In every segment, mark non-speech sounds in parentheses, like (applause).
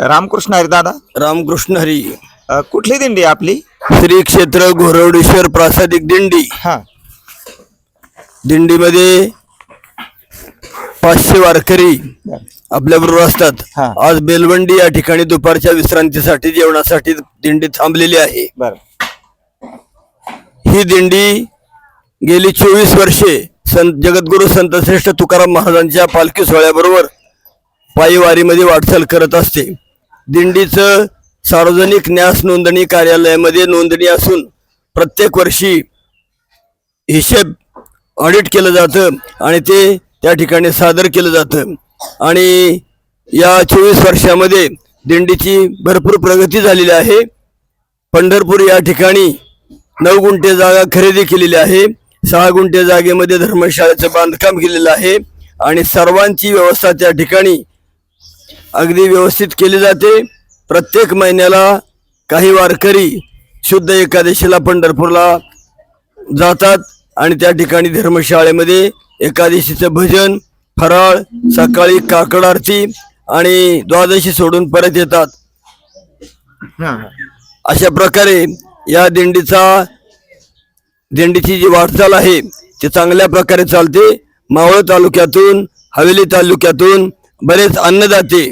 रामकृष्ण हरी दादा. रामकृष्ण हरी. अ, कुठली दिंडी आहे आपली? श्री क्षेत्र घोरवडेश्वर प्रासादिक दिंडी. हा. दिंडीमध्ये पाचशे वारकरी आपल्या बरोबर असतात. हा. आज बेलवंडी या ठिकाणी दुपारच्या विश्रांतीसाठी जेवणासाठी दिंडी थांबलेली आहे. बर. ही दिंडी गेली चोवीस वर्षे. संत जगद्गुरु संत श्रेष्ठ तुकाराम महाराजांच्या पालखी सोहळ्याबरोबर पायीवारीमध्ये वाटचाल करत असते. दिंडीचं सार्वजनिक न्यास नोंदणी कार्यालयामध्ये नोंदणी असून प्रत्येक वर्षी हिशेब ऑडिट केलं जातं आणि ते त्या ठिकाणी सादर केलं जातं. आणि या चोवीस वर्षामध्ये दिंडीची भरपूर प्रगती झालेली आहे. पंढरपूर या ठिकाणी नऊ गुंठे जागा खरेदी केलेली आहे. सहा गुंठे जागेमध्ये धर्मशाळेचं बांधकाम केलेलं आहे. आणि सर्वांची व्यवस्था त्या ठिकाणी अगदी व्यवस्थित केली जाते. प्रत्येक महिन्याला काही वारकरी शुद्ध एकादशीला पंढरपूरला जातात आणि त्या ठिकाणी धर्मशाळेमध्ये एकादशीचं भजन फराळ सकाळी काकड आरती आणि द्वादशी सोडून परत येतात. अशा प्रकारे या दिंडीचा दिंडीची जी वाटचाल आहे ती चांगल्या प्रकारे चालते. मावळ तालुक्यातून हवेली तालुक्यातून बरेच अन्नदाते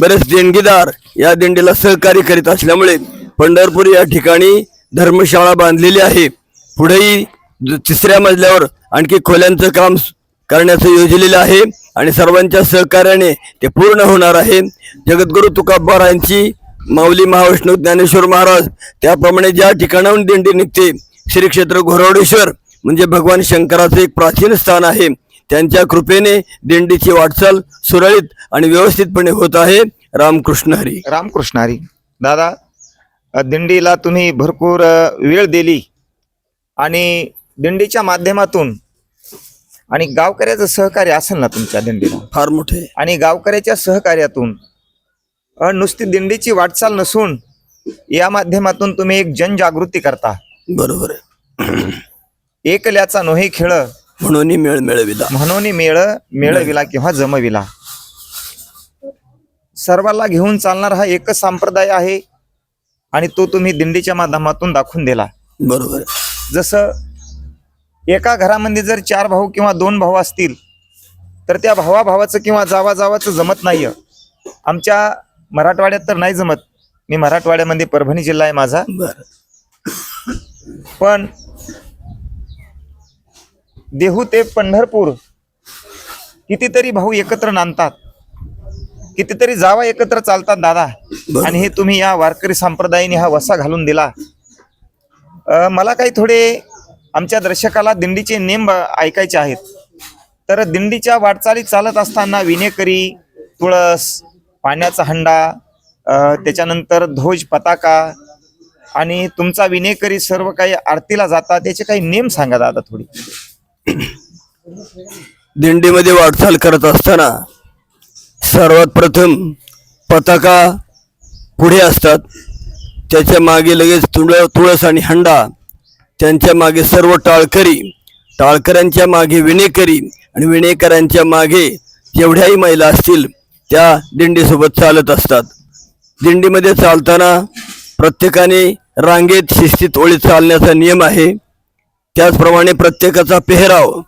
बरेच देणगीदार या दिंडीला सहकार्य करीत असल्यामुळे पंढरपूर या ठिकाणी धर्मशाळा बांधलेली आहे. पुढेही तिसऱ्या मजल्यावर आणखी खोल्यांचं काम करण्याचं योजलेलं आहे आणि सर्वांच्या सहकार्याने ते पूर्ण होणार आहे. जगद्गुरु तुकाबारांची माऊली महाविष्णू ज्ञानेश्वर महाराज त्याप्रमाणे ज्या ठिकाणाहून दिंडी निघते श्री क्षेत्र घोरवडेश्वर म्हणजे भगवान शंकराचं एक प्राचीन स्थान आहे. त्यांच्या कृपेने दिंडीची वाटचाल सुरळीत आणि व्यवस्थितपणे होत आहे. रामकृष्ण हरी. रामकृष्ण हरी. दादा अ, दिंडीला तुम्ही भरपूर वेळ दिली आणि दिंडीच्या माध्यमातून आणि गावकऱ्याचं सहकार्य असेल ना तुमच्या दिंडीला? फार मोठे. आणि गावकऱ्याच्या सहकार्यातून नुसती दिंडीची वाटचाल नसून या माध्यमातून तुम्ही एक जनजागृती करता. बरोबर एकल्याचा नोहे खेळ म्हणून मेळ मिळविला. म्हणून मेळ मेळविला किंवा जमविला. सर्वाला घेऊन चालणारा हा एकच संप्रदाय आहे आणि तो तुम्ही दिंडीच्या माध्यमातून दाखवून दिला. बरोबर. जसं एका घरामध्ये जर चार भाऊ किंवा दोन भाऊ असतील तर त्या भावा भावाचं किंवा जावा जावाचं जमत नाहीये. आमच्या मराठवाड्यात तर नाही जमत. मी मराठवाड्यामध्ये परभणी जिल्हा आहे माझा. पण देहू ते पंढरपूर कितीतरी भाऊ एकत्र नांदतात. कितीतरी जावा एकत्र चालतात दादा. आणि हे तुम्ही या वारकरी संप्रदायाने हा वसा घालून दिला. मला काही थोडे आमच्या दर्शकाला दिंडीचे नेम ब- ऐकायचे आहेत. तर दिंडीच्या वाटचाली चालत असताना विनेकरी तुळस पाण्याचा हंडा त्याच्यानंतर ध्वज पताका आणि तुमचा विनेकरी सर्व काही आरतीला जातात त्याचे काही नेम सांगा दादा थोडी. दिंडीमध्ये वाटचाल करत असताना सर्वात प्रथम पताका पुढे असतात. त्याच्यामागे लगेच तुळ तुळस आणि हंडा. त्यांच्या मागे सर्व टाळकरी. टाळकऱ्यांच्या मागे विणेकरी आणि विणेकरांच्या मागे जेवढ्याही महिला असतील त्या दिंडीसोबत चालत असतात. दिंडीमध्ये चालताना प्रत्येकाने रांगेत शिस्तीत ओळीत चालण्याचा नियम आहे. त्याचप्रमाणे प्रत्येकाचा पेहराव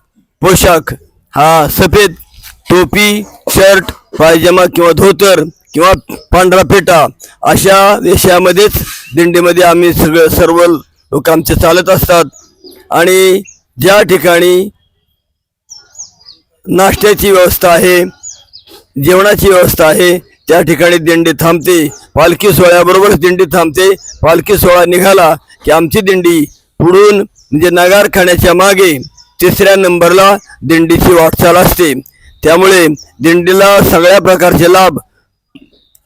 पोशाख हा सफेद टोपी शर्ट पायजमा किंवा धोतर किंवा पांढरा पेटा अशा वेशामध्येच दिंडीमध्ये आम्ही सगळं सर्व लोक आमचे चालत असतात. आणि ज्या ठिकाणी नाश्त्याची व्यवस्था आहे जेवणाची व्यवस्था आहे त्या ठिकाणी दिंडी थांबते. पालखी सोहळ्याबरोबरच दिंडी थांबते. पालखी सोहळा निघाला की आमची दिंडी पुढून म्हणजे नगारखान्याच्या मागे तिसऱ्या नंबरला दिंडीची वाटचाल असते. त्यामुळे दिंडीला सगळ्या प्रकारचे लाभ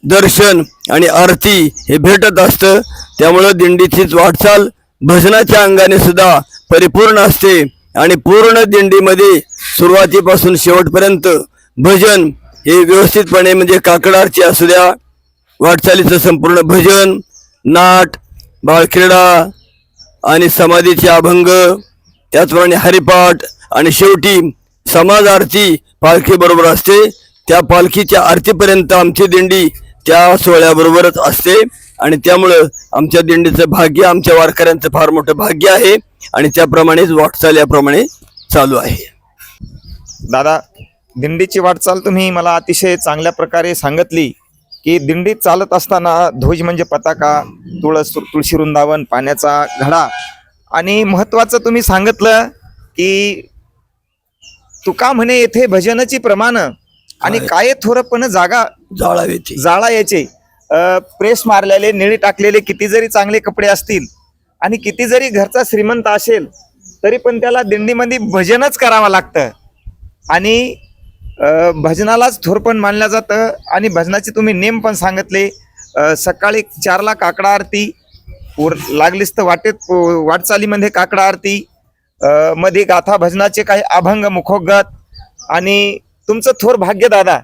दर्शन आणि आरती हे भेटत असतं. त्यामुळं दिंडीचीच वाटचाल भजनाच्या अंगाने सुद्धा परिपूर्ण असते आणि पूर्ण दिंडीमध्ये सुरुवातीपासून शेवटपर्यंत भजन हे व्यवस्थितपणे म्हणजे काकडारची असू द्या वाटचालीचं संपूर्ण भजन नाट बाळक्रीडा आणि समाधीचे अभंग त्याचप्रमाणे हरिपाठ आणि शेवटी समाज आरती पालखीबरोबर असते. त्या पालखीच्या आरतीपर्यंत आमची दिंडी त्या सोहळ्याबरोबरच असते. आणि त्यामुळं आमच्या दिंडीचं भाग्य आमच्या वारकऱ्यांचं फार मोठं भाग्य आहे. आणि त्याप्रमाणेच वाटचाल याप्रमाणे चालू आहे. दादा दिंडीची वाटचाल तुम्ही मला अतिशय चांगल्या प्रकारे सांगितली. की दिंडीत चालत असताना ध्वज म्हणजे पताका तुळस तुळशी वृंदावन पाण्याचा घडा. आणि महत्वाचं तुम्ही सांगितलं की तुका म्हणे येथे भजनाची प्रमाण आणि काय थोरपण जागा जाळावे ते जाळा याचे प्रेस मारलेले निळी टाकलेले किती जरी चांगले कपडे असतील आणि किती जरी घरचा श्रीमंत असेल तरी पण त्याला दिंडीमध्ये भजनच करावं लागतं. आणि भजनालाच थोरपण मानलं जातं आणि भजनाचे तुम्ही नेम पण सांगितले. सकाळी चारला काकडा आरती वर लागलीच तर वाटेत वाटचालीमध्ये काकडा आरती. मध्ये गाथा भजनाचे काही अभंग मुखोगत आणि तुमचं थोर भाग्य दादा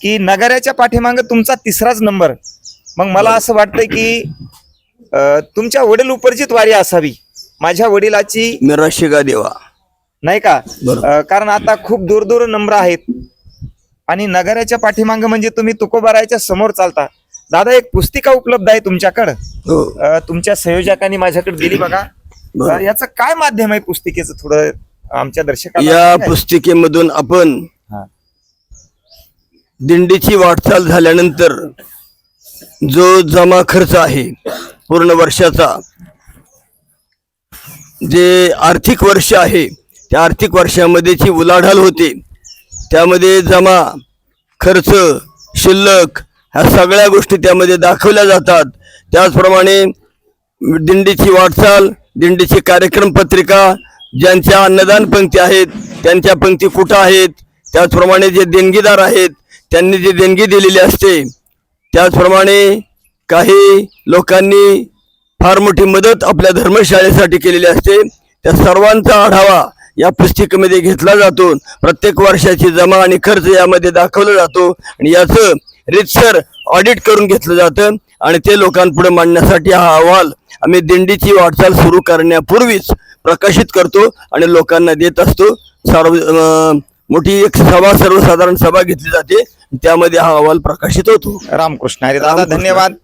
की नगराच्या पाठीमागे तुमचा तिसराच नंबर. मग मला असं वाटतंय की तुमच्या वडील उपरजित वारी असावी. माझ्या वडिलाची मेरा शिगा देवा. नाही का. अ, कारण आता खूप दूर दूर नंबर आहेत आणि नगराच्या पाठीमागे म्हणजे तुम्ही तुकोबारायच्या समोर चालता दादा एक पुस्तिका उपलब्ध आहे तुमच्याकडं हो अ, तुमच्या संयोजकांनी माझ्याकडे दिली बघा. अ, याचं काय माध्यम आहे पुस्तिकेचं थोडं आमच्या दर्शकांना या? पुस्तिकेमधून आपण हा. दिंडीची वाटचाल झाल्यानंतर जो जमा खर्च आहे पूर्ण वर्षाचा जे आर्थिक वर्ष आहे त्या आर्थिक वर्षामध्ये जी उलाढाल होते त्यामध्ये जमा खर्च शिल्लक ह्या सगळ्या गोष्टी त्यामध्ये दाखवल्या जातात. त्याचप्रमाणे दिंडीची वाटचाल दिंडीची कार्यक्रम पत्रिका ज्यांच्या अन्नदान पंक्ती आहेत त्यांच्या पंक्ती कुठं आहेत त्याचप्रमाणे जे देणगीदार आहेत त्यांनी जी देणगी दिलेली असते त्याचप्रमाणे काही लोकांनी फार मोठी मदत आपल्या धर्मशाळेसाठी केलेली असते. त्या सर्वांचा आढावा या पुस्तिकेमध्ये घेतला जातो. प्रत्येक वर्षाची जमा आणि खर्च यामध्ये दाखवला जातो. आणि याचं रितसर ऑडिट करून घेतलं जातं. आणि ते लोकांपुढे मांडण्यासाठी हा अहवाल आम्ही दिंडीची वाटचाल सुरू करण्यापूर्वीच प्रकाशित करतो आणि लोकांना देत असतो. सर्व मोठी एक सभा सर्वसाधारण सभा घेतली जाते. त्यामध्ये हा अहवाल प्रकाशित होतो. रामकृष्ण अरे दादा. धन्यवाद.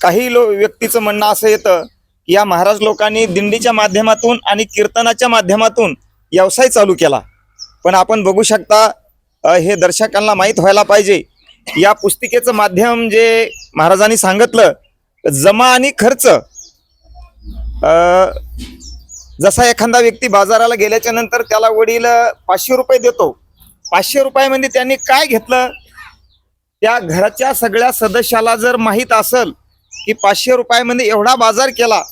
काही लो व्यक्तीचं म्हणणं असं येतं की या महाराज लोकांनी दिंडीच्या माध्यमातून आणि कीर्तनाच्या माध्यमातून व्यवसाय चालू केला. पण आपण बघू शकता हे दर्शकांना माहीत व्हायला पाहिजे. या पुस्तिकेचं माध्यम जे महाराजांनी सांगितलं जमा आणि खर्च. जसा एखादा व्यक्ती बाजाराला गेल्याच्यानंतर त्याला वडील पाचशे रुपये देतो. पाचशे रुपयामध्ये म्हणजे त्यांनी काय घेतलं? त्या घराच्या सगळ्या सदस्याला जर माहीत असल की पाचशे रुपयामध्ये एवढा बाजार केला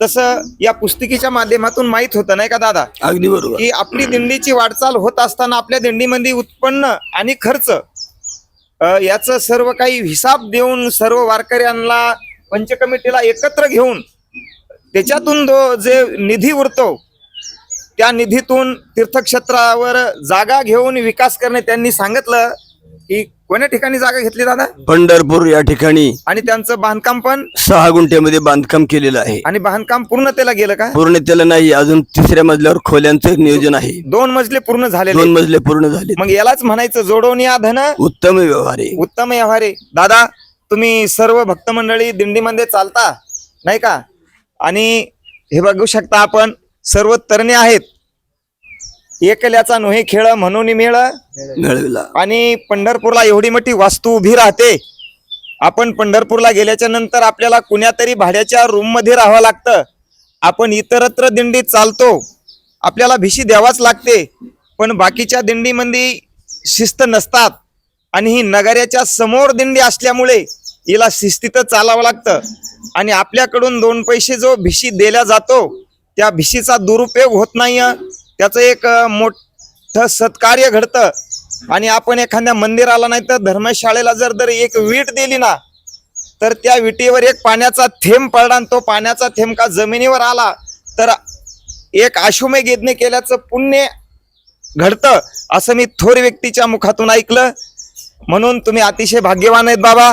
तसं या पुस्तिकेच्या माध्यमातून माहीत होतं नाही का दादा? अगदी बरोबर. की आपली दिंडीची वाटचाल होत असताना आपल्या दिंडीमध्ये उत्पन्न आणि खर्च याचं सर्व काही हिसाब देऊन सर्व वारकऱ्यांना पंचकमिटीला एकत्र घेऊन त्याच्यातून जो जे निधी उरतो त्या निधीतून तीर्थक्षेत्रावर जागा घेऊन विकास करणे त्यांनी सांगितलं की कोण्या ठिकाणी जागा घेतली दादा? पंढरपूर या ठिकाणी आणि त्यांचं बांधकाम पण? सहा गुंठ्यामध्ये बांधकाम केलेलं आहे. आणि बांधकाम पूर्णतेला गेलं का? पूर्ण त्याला नाही अजून तिसऱ्या मजल्यावर खोल्यांचं नियोजन आहे. दोन मजले पूर्ण झालेले दोन मजले पूर्ण झाले मग यालाच म्हणायचं जोडवणी या धन? उत्तम व्यवहार. आहे उत्तम व्यवहार. आहे दादा तुम्ही सर्व भक्त मंडळी दिंडीमध्ये चालता नाही का? आणि हे बघू शकता आपण सर्व तरणे आहेत. एकल्याचा नोहे खेळ म्हणून मेळ. मिळविला आणि पंढरपूरला एवढी मोठी वास्तू उभी राहते. आपण पंढरपूरला गेल्याच्यानंतर आपल्याला कुण्या तरी भाड्याच्या रूममध्ये राहावं लागतं. आपण इतरत्र दिंडीत चालतो. आपल्याला भिशी द्यावाच लागते. पण बाकीच्या दिंडीमध्ये शिस्त नसतात. आणि ही नगराच्या समोर दिंडी असल्यामुळे हिला शिस्तीतच चालावं लागतं. आणि आपल्याकडून दोन पैसे जो भिशी दिला जातो त्या भिशीचा दुरुपयोग होत नाही त्याचं एक मोठं सत्कार्य घडतं. आणि आपण एखाद्या मंदिराला नाही तर धर्मशाळेला जर जर एक वीट दिली ना तर त्या विटीवर एक पाण्याचा थेंब पडला आणि तो पाण्याचा थेंब का जमिनीवर आला तर एक आशुमय यज्ञ केल्याचं पुण्य घडतं असं मी थोर व्यक्तीच्या मुखातून ऐकलं. म्हणून तुम्ही अतिशय भाग्यवान आहेत बाबा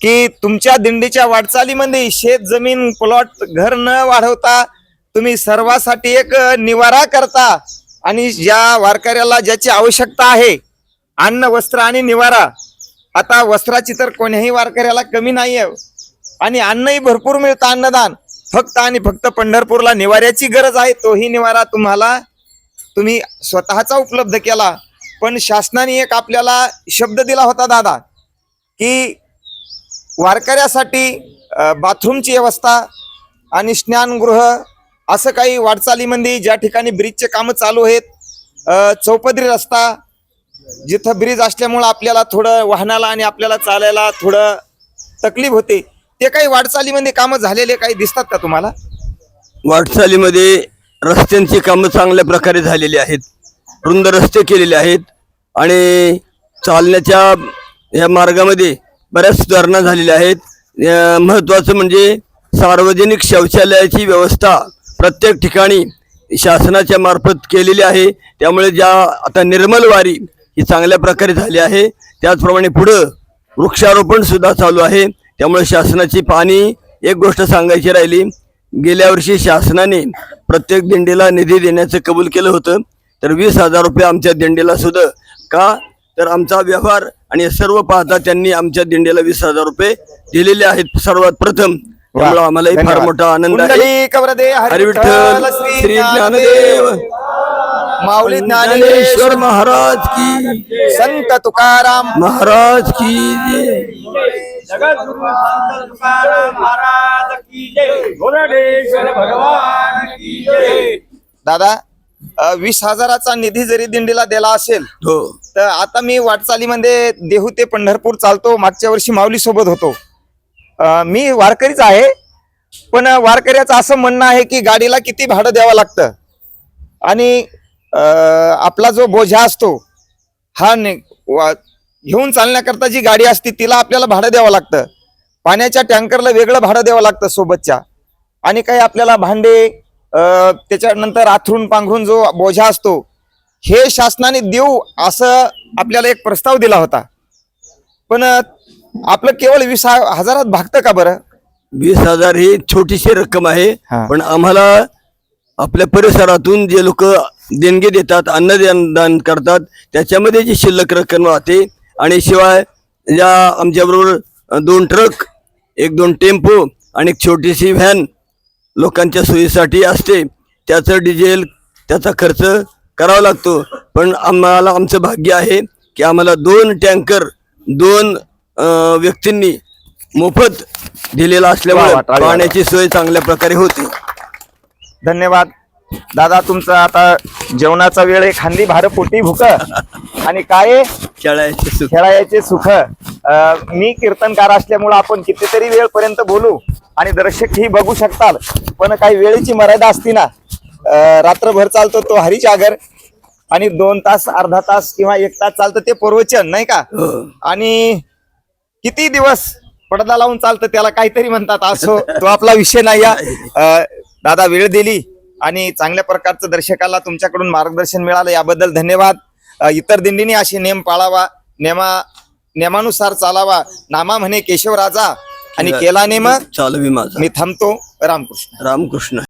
की तुमच्या दिंडीच्या वाटचालीमध्ये शेत जमीन प्लॉट घर न वाढवता तुम्ही सर्वासाठी एक निवारा करता आणि ज्या वारकऱ्याला ज्याची आवश्यकता आहे अन्न वस्त्र आणि निवारा आता वस्त्राची तर कोण्याही वारकऱ्याला कमी नाही आहे आणि अन्नही भरपूर मिळतं अन्नदान. फक्त आणि फक्त पंढरपूरला निवाऱ्याची गरज आहे तोही निवारा तुम्हाला तुम्ही स्वतःचा उपलब्ध केला. पण शासनाने एक आपल्याला शब्द दिला होता दादा की वारकऱ्यासाठी बाथरूमची व्यवस्था आणि स्नानगृह असं काही वाटचालीमध्ये ज्या ठिकाणी ब्रिजचे कामं चालू आहेत चौपदरी रस्ता जिथं ब्रिज असल्यामुळं आपल्याला थोडं वाहनाला आणि आपल्याला चालायला थोडं तकलीफ होते ते काही वाटचालीमध्ये कामं झालेले काही दिसतात का तुम्हाला? वाटचालीमध्ये रस्त्यांची कामं चांगल्या प्रकारे झालेली आहेत रुंद रस्ते केलेले आहेत आणि चालण्याच्या या मार्गामध्ये बऱ्याच सुधारणा झालेल्या आहेत. महत्त्वाचं म्हणजे सार्वजनिक शौचालयाची व्यवस्था प्रत्येक ठिकाणी शासनाच्या मार्फत केलेली आहे. त्यामुळे ज्या आता निर्मल वारी ही चांगल्या प्रकारे झाली आहे. त्याचप्रमाणे पुढं वृक्षारोपणसुद्धा चालू आहे. त्यामुळे शासनाची पाणी एक गोष्ट सांगायची राहिली. गेल्या वर्षी शासनाने प्रत्येक दिंडीला निधी देण्याचं कबूल केलं होतं. तर वीस हजार रुपये आमच्या दिंडीला सुद्धा. का? तर आमचा व्यवहार आणि सर्व पाहता त्यांनी आमच्या दिंडीला वीस हजार रुपये दिलेले आहेत. सर्वात प्रथम त्यामुळे आम्हालाही फार. मोठा आनंद आहे. हरिविठ्ठल श्री ज्ञानदेव. माऊली ज्ञानेश्वर महाराज की संत तुकाराम. महाराज की जय. जगद्गुरु संत तुकाराम महाराज की जय. गोरडेश्वर भगवान की जय. दादा वीस हजाराचा निधी जरी दिंडीला दिला असेल हो. तर आता मी वाटचालीमध्ये देहू ते पंढरपूर चालतो. मागच्या वर्षी माऊली सोबत होतो. मी वारकरीच आहे पण वारकऱ्याचं असं म्हणणं आहे की गाडीला किती भाडं द्यावं लागतं? आणि आपला जो बोझा असतो हा ने वा- घेऊन चालण्याकरता जी गाडी असते तिला आपल्याला भाडं द्यावं लागतं. पाण्याच्या टँकरला वेगळं भाडं द्यावं लागतं सोबतच्या. आणि काही आपल्याला भांडे त्याच्यानंतर आथरून पांघरून जो बोझा असतो हे शासनाने देऊ असं आपल्याला एक प्रस्ताव दिला होता. पण आपलं केवळ वीस हा- हजारात भागतं का बरं? वीस हजार ही छोटीशी रक्कम आहे हा. पण आम्हाला आपल्या परिसरातून जे लोक देणगी देतात अन्नदान दान करतात त्याच्यामध्ये जी शिल्लक रक्कम राहते आणि शिवाय ज्या आमच्याबरोबर दोन ट्रक एक दोन टेम्पो आणि एक छोटीशी व्हॅन लोकांच्या सोयीसाठी असते. त्याचं डिझेल त्याचा खर्च करावा लागतो. पण आम्हाला आमचं भाग्य आहे की आम्हाला दोन टँकर दोन व्यक्तींनी मोफत दिलेला असल्यामुळे वा. पाण्याची सोय चांगल्या प्रकारे होते धन्यवाद दादा तुमचं आता जेवणाचा वेळ आहे खांदी भार पोटी भुक (laughs) आणि काय? खेळायचे सुख खेळायचे सुख अ, मी कीर्तनकार असल्यामुळे आपण कितीतरी वेळपर्यंत बोलू आणि दर्शक ही बघू शकतात पण काही वेळेची मर्यादा असती ना अ, रात्रभर चालतो तो हरिजागर आणि दोन तास अर्धा तास किंवा एक तास चालतं ते प्रवचन नाही का हो. आणि किती दिवस पडदा लावून चालतं त्याला काहीतरी म्हणतात असो. तो आपला विषय नाही या. दादा वेळ दिली आणि चांगल्या प्रकारचं दर्शकाला तुमच्याकडून मार्गदर्शन मिळालं. याबद्दल धन्यवाद. इतर दिंडीने असे नेम पाळावा. नेमा नेमानुसार चालावा. नामा म्हणे केशवराजा आणि केला नेम. चालवी माझा. मी थांबतो. रामकृष्ण. रामकृष्ण.